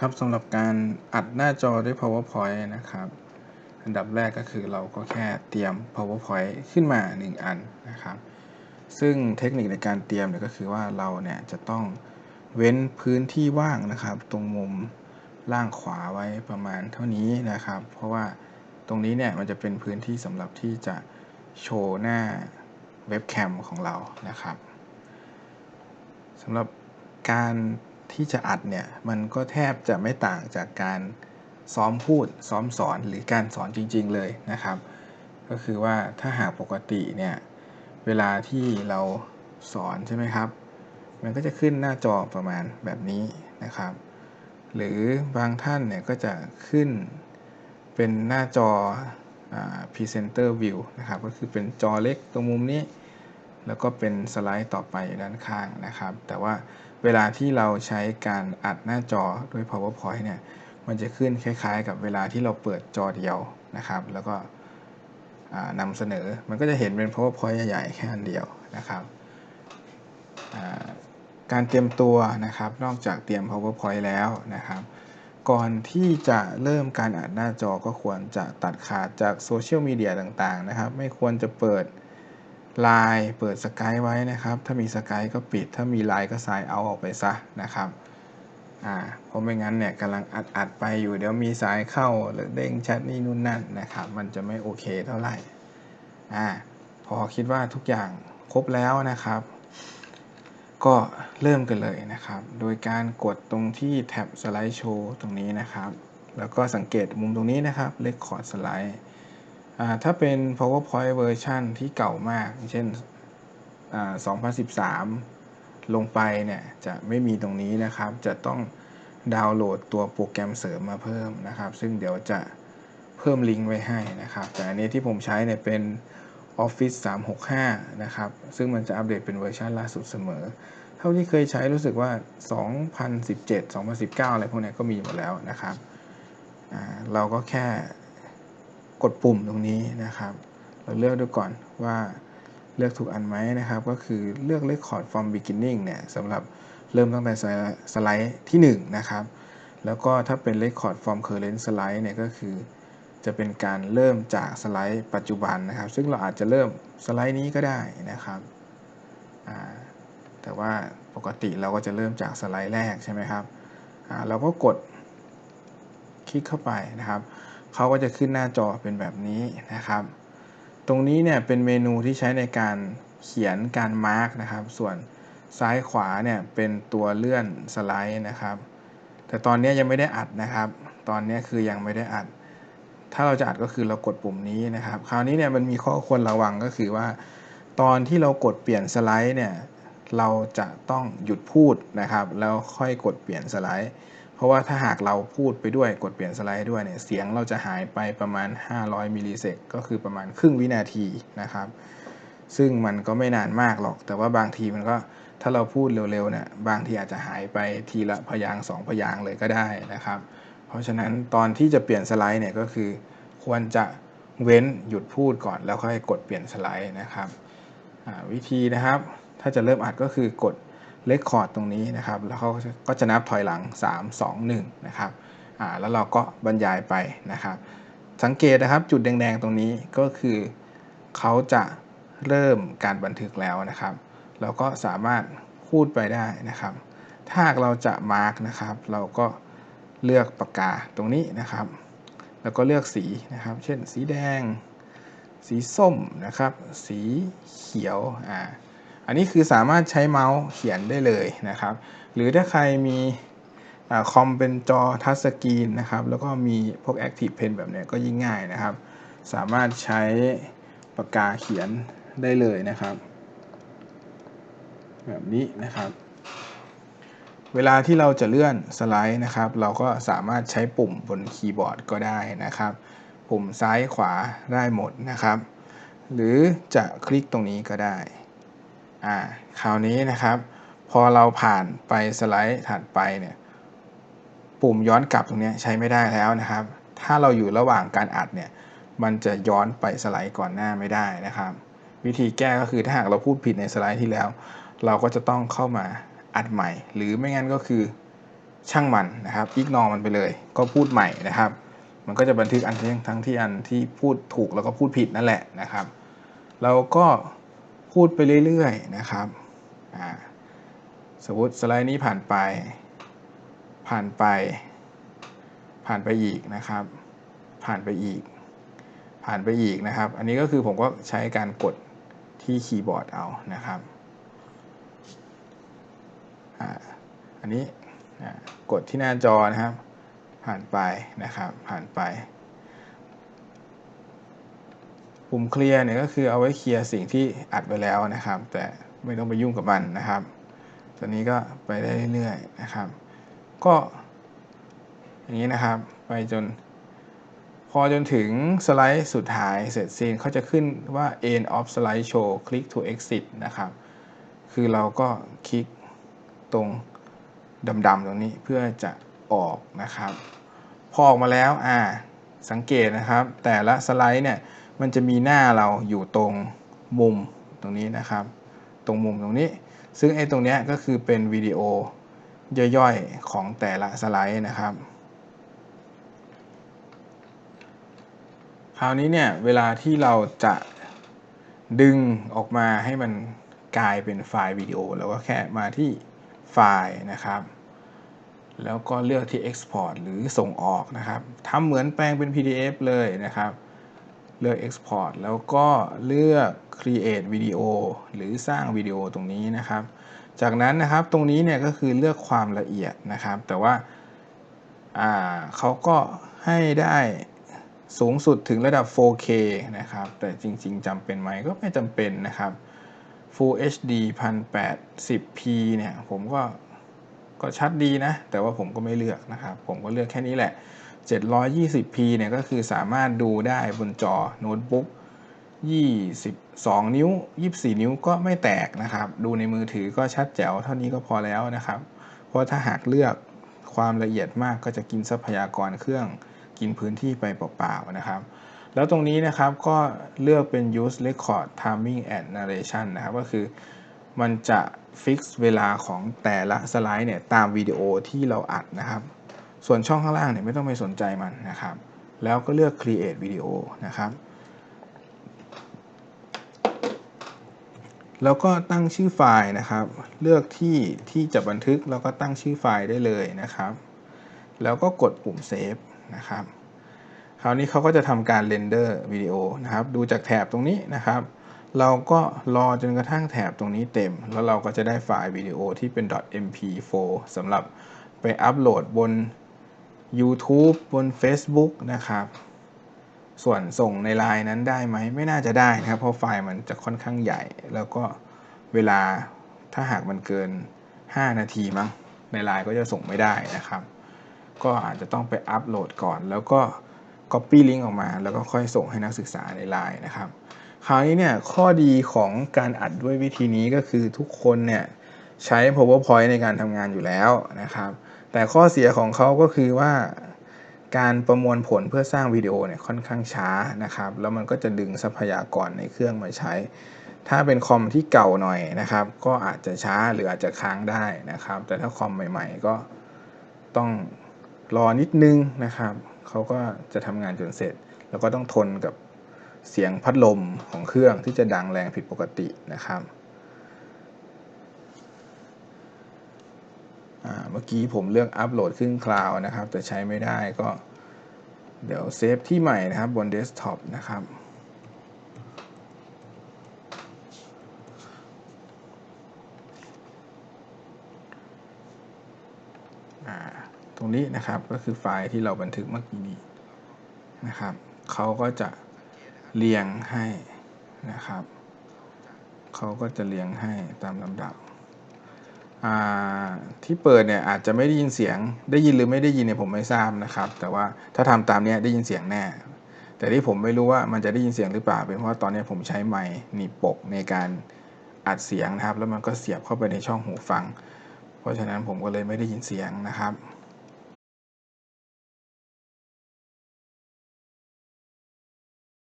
ครับสำหรับการอัดหน้าจอด้วย PowerPoint นะครับ อันดับแรกก็คือเราก็แค่เตรียม PowerPoint ขึ้นมา 1 อันนะครับ ซึ่งเทคนิคในการเตรียมเนี่ยก็คือว่าเราเนี่ยจะต้องเว้นพื้นที่ว่างนะครับ ตรงมุมล่างขวาไว้ประมาณเท่านี้นะครับ เพราะว่าตรงนี้เนี่ยมันจะเป็นพื้นที่สำหรับที่จะโชว์หน้าเว็บแคมของเรานะครับสำหรับการ ที่จะอัดเนี่ยมันก็แทบจะไม่ต่างจากการซ้อมพูดซ้อมสอนหรือการสอนจริง ๆเลยนะครับ ก็คือว่าถ้าหากปกติเนี่ยเวลาที่เราสอนใช่ไหมครับ มันก็จะขึ้นหน้าจอประมาณแบบนี้นะครับ หรือบางท่านเนี่ยก็จะขึ้นเป็นหน้าจอ Presenter View นะครับ ก็คือเป็นจอเล็กตรงมุมนี้ แล้วก็เป็นสไลด์ต่อไปด้านข้างนะครับ แต่ว่า เวลาที่เราใช้การอัดหน้าจอด้วย PowerPoint เนี่ย มันจะขึ้นคล้ายๆ กับเวลาที่เราเปิดจอเดียวนะครับ แล้วก็นำเสนอ มันก็จะเห็นเป็น PowerPoint ใหญ่ๆ แค่อันเดียวนะครับ การเตรียมตัวนะครับ นอกจากเตรียม PowerPoint แล้วนะครับ ก่อนที่จะเริ่มการอัดหน้าจอก็ควรจะตัดขาดจากโซเชียลมีเดียต่างๆ นะครับ ไม่ควรจะเปิด ไลน์เปิดสกายไว้นะครับ ถ้ามีสกายก็ปิด ถ้ามีไลน์ก็สายเอาออกไปซะนะครับอ่าเพราะไม่งั้นเนี่ยกำลังอัดอัดไปอยู่เดี๋ยวมีสายเข้าหรือเด้งแชทนี่นู่นนั่นนะครับ มันจะไม่โอเคเท่าไหร่อ่าพอคิดว่าทุกอย่างครบแล้วนะครับ ก็เริ่มกันเลยนะครับ โดยการกดตรงที่แท็บสไลด์โชว์ตรงนี้นะครับ แล้วก็สังเกตมุมตรงนี้นะครับเลคคอร์ดสไลด์ ถ้าเป็น PowerPoint เวอร์ชันที่เก่ามาก เช่น 2013 ลงไปเนี่ย จะไม่มีตรงนี้นะครับ จะต้องดาวน์โหลดตัวโปรแกรมเสริมมาเพิ่มนะครับ ซึ่งเดี๋ยวจะเพิ่มลิงก์ไว้ให้นะครับ แต่อันนี้ที่ผมใช้เนี่ยเป็น Office 365 นะครับ ซึ่งมันจะอัปเดตเป็นเวอร์ชันล่าสุดเสมอ เท่าที่เคยใช้รู้สึกว่า 2017 2019 อะไรพวกนี้ก็มีหมดแล้วนะครับ เราก็แค่ กดปุ่มตรงนี้นะครับ เราเลือกดูก่อนว่าเลือกถูกอันไหมนะครับ ก็คือเลือก Record from beginning เนี่ยสำหรับเริ่มตั้งแต่สไลด์ที่ 1 นะครับ แล้วก็ถ้าเป็น Record from current slide เนี่ยก็คือ จะเป็นการเริ่มจากสไลด์ปัจจุบันนะครับ ซึ่งเราอาจจะเริ่มสไลด์นี้ก็ได้นะครับ แต่ว่าปกติเราก็จะเริ่มจากสไลด์แรกใช่ไหมครับเราก็กดคลิกเข้าไปนะครับ เขาก็จะขึ้นหน้าจอเป็นแบบนี้นะครับ ตรงนี้เนี่ยเป็นเมนูที่ใช้ในการเขียนการมาร์กนะครับ ส่วนซ้ายขวาเนี่ยเป็นตัวเลื่อนสไลด์นะครับ แต่ตอนนี้ยังไม่ได้อัดนะครับ ตอนนี้คือยังไม่ได้อัด ถ้าเราจะอัดก็คือเรากดปุ่มนี้นะครับ คราวนี้เนี่ยมันมีข้อควรระวังก็คือว่า ตอนที่เรากดเปลี่ยนสไลด์เนี่ยเราจะต้องหยุดพูดนะครับ แล้วค่อยกดเปลี่ยนสไลด์ เพราะว่าถ้าหากเราพูดไปด้วยกดเปลี่ยนสไลด์ด้วยเนี่ยเสียงเราจะหายไปประมาณ 500มิลลิเซกก็คือประมาณครึ่งวินาทีนะครับ ซึ่งมันก็ไม่นานมากหรอก แต่ว่าบางทีมันก็ถ้าเราพูดเร็วๆเนี่ยบางทีอาจจะหายไปทีละพยางสองพยางเลยก็ได้นะครับ เพราะฉะนั้นตอนที่จะเปลี่ยนสไลด์เนี่ยก็คือ ควรจะเว้นหยุดพูดก่อนแล้วค่อยกดเปลี่ยนสไลด์นะครับวิธีนะครับ ถ้าจะเริ่มอัดก็คือกด เลคคอร์ดตรงนี้นะครับ แล้วเขาก็จะนับถอยหลัง 3 2 1 นะครับอ่าแล้วเราก็บรรยายไปนะครับ สังเกตนะครับจุดแดงๆตรงนี้ก็คือเขาจะเริ่มการบันทึกแล้วนะครับ เราก็สามารถพูดไปได้นะครับ ถ้าเราจะมาร์กนะครับ เราก็เลือกปากกาตรงนี้นะครับ แล้วก็เลือกสีนะครับ เช่น สีแดง สีส้มนะครับ สีเขียวอ่า อันนี้คือสามารถใช้เมาส์เขียนได้เลยนะครับ หรือถ้าใครมีคอมเป็นจอทัชสกรีนนะครับ แล้วก็มีพวก Active Pen แบบนี้ก็ยิ่งง่ายนะครับ สามารถใช้ปากกาเขียนได้เลยนะครับ แบบนี้นะครับ เวลาที่เราจะเลื่อนสไลด์นะครับ เราก็สามารถใช้ปุ่มบนคีย์บอร์ดก็ได้นะครับ ปุ่มซ้ายขวาได้หมดนะครับ หรือจะคลิกตรงนี้ก็ได้ อ่าคราวนี้นะครับ พอเราผ่านไปสไลด์ถัดไปเนี่ยปุ่มย้อนกลับตรงนี้ใช้ไม่ได้แล้วนะครับ ถ้าเราอยู่ระหว่างการอัดเนี่ยมันจะย้อนไปสไลด์ก่อนหน้าไม่ได้นะครับ วิธีแก้ก็คือถ้าหากเราพูดผิดในสไลด์ที่แล้ว เราก็จะต้องเข้ามาอัดใหม่ หรือไม่งั้นก็คือช่างมันนะครับอีกนอมันไปเลย ก็พูดใหม่นะครับ มันก็จะบันทึกอันทั้งที่อันที่พูดถูกแล้วก็พูดผิดนั่นแหละนะครับ เราก็ พูดไปเรื่อยๆนะครับสมมติสไลด์นี้ผ่านไป ผ่านไป ผ่านไปอีกนะครับ ผ่านไปอีก ผ่านไปอีกนะครับ อันนี้ก็คือผมก็ใช้การกดที่คีย์บอร์ดเอานะครับอันนี้กดที่หน้าจอนะครับ ผ่านไปนะครับ ผ่านไป ปุ่มเคลียร์เนี่ยก็คือเอาไว้เคลียร์สิ่งที่อัดไปแล้วนะครับ แต่ไม่ต้องไปยุ่งกับมันนะครับตัวนี้ก็ไปได้เรื่อยๆนะครับ ก็อย่างนี้นะครับ ไปจน พอจนถึงสไลด์สุดท้ายเสร็จสิ้นเขาจะขึ้นว่า end of slide show click to exit นะครับ คือเราก็คลิกตรงดำๆตรงนี้เพื่อจะออกนะครับ พอออกมาแล้วอ่าสังเกตนะครับ แต่ละสไลด์เนี่ย มันจะมีหน้าเราอยู่ตรงมุมตรงนี้นะครับ ตรงมุมตรงนี้ ซึ่งไอ้ตรงนี้ก็คือเป็นวิดีโอย่อยๆ ของแต่ละสไลด์นะครับ คราวนี้เนี่ยเวลาที่เราจะดึงออกมาให้มันกลายเป็นไฟล์วิดีโอเราก็แค่มาที่ไฟล์นะครับ แล้วก็เลือกที่ Export หรือส่งออกนะครับทำเหมือนแปลงเป็น PDF เลยนะครับ เลือก Export แล้วก็เลือก Create Video หรือสร้างวิดีโอตรงนี้นะครับ จากนั้นนะครับตรงนี้เนี่ยก็คือเลือกความละเอียดนะครับ แต่ว่าเขาก็ให้ได้สูงสุดถึงระดับ 4K นะครับ แต่จริง ๆจำเป็นไหมก็ไม่จำเป็นนะครับ Full HD 1080p เนี่ยผมก็ก็ชัดดีนะ แต่ว่าผมก็ไม่เลือกนะครับ ผมก็เลือกแค่นี้แหละ 720p เนี่ยก็คือสามารถดูได้บนจอโน้ตบุ๊ก22 นิ้ว 24 นิ้วก็ไม่แตกนะครับ ดูในมือถือก็ชัดแจ๋วเท่านี้ก็พอแล้วนะครับ เพราะถ้าหากเลือกความละเอียดมากก็จะกินทรัพยากรเครื่องกินพื้นที่ไปเปล่าๆนะครับ แล้วตรงนี้นะครับก็เลือกเป็น use record timing and narration นะครับ ก็คือมันจะฟิกเวลาของแต่ละสไลด์เนี่ยตามวิดีโอที่เราอัดนะครับ ส่วนช่องข้างล่างเนี่ยไม่ต้องไปสนใจมันนะครับ แล้วก็เลือก create video นะครับ แล้วก็ตั้งชื่อไฟล์นะครับ เลือกที่ที่จะบันทึกแล้วก็ตั้งชื่อไฟล์ได้เลยนะครับ แล้วก็กดปุ่มเซฟนะครับคราวนี้เขาก็จะทำการเรนเดอร์วิดีโอนะครับ ดูจากแถบตรงนี้นะครับ เราก็รอจนกระทั่งแถบตรงนี้เต็ม แล้วเราก็จะได้ไฟล์วิดีโอที่เป็น .mp4 สำหรับไปอัปโหลดบน YouTube บน Facebook นะครับ ส่วนส่งในไลน์นั้นได้ไหม ไม่น่าจะได้นะครับ เพราะไฟล์มันจะค่อนข้างใหญ่ แล้วก็เวลาถ้าหากมันเกิน 5 นาทีมั้งในไลน์ก็จะส่งไม่ได้นะครับ ก็อาจจะต้องไปอัปโหลดก่อน แล้วก็ Copy ลิงก์ออกมา แล้วก็ค่อยส่งให้นักศึกษาในไลน์นะครับ คราวนี้เนี่ยข้อดีของการอัดด้วยวิธีนี้ก็คือทุกคนเนี่ยใช้ PowerPoint ในการทำงานอยู่แล้วนะครับ แต่ข้อเสียของเขาก็คือว่าการประมวลผลเพื่อสร้างวิดีโอเนี่ยค่อนข้างช้านะครับ แล้วมันก็จะดึงทรัพยากรในเครื่องมาใช้ ถ้าเป็นคอมที่เก่าหน่อยนะครับ ก็อาจจะช้าหรืออาจจะค้างได้นะครับ แต่ถ้าคอมใหม่ ๆ ก็ต้องรอนิดนึงนะครับเขาก็จะทำงานจนเสร็จ แล้วก็ต้องทนกับเสียงพัดลมของเครื่องที่จะดังแรงผิดปกตินะครับ เมื่อกี้ผมเลือกอัปโหลดขึ้นคลาวนะครับ แต่ใช้ไม่ได้ก็เดี๋ยวเซฟที่ใหม่นะครับบนเดสก์ท็อปนะครับตรงนี้นะครับก็คือไฟล์ที่เราบันทึกเมื่อกี้นี้นะครับเขาก็จะเรียงให้นะครับเขาก็จะเรียงให้ตามลำดับ ที่เปิดเนี่ยอาจจะไม่ได้ยินเสียง ได้ยินหรือไม่ได้ยินเนี่ยผมไม่ทราบนะครับ แต่ว่าถ้าทำตามเนี้ยได้ยินเสียงแน่ แต่ที่ผมไม่รู้ว่ามันจะได้ยินเสียงหรือเปล่า เป็นเพราะว่าตอนนี้ผมใช้ไมค์หนีปกในการอัดเสียงนะครับ แล้วมันก็เสียบเข้าไปในช่องหูฟัง เพราะฉะนั้นผมก็เลยไม่ได้ยินเสียงนะครับ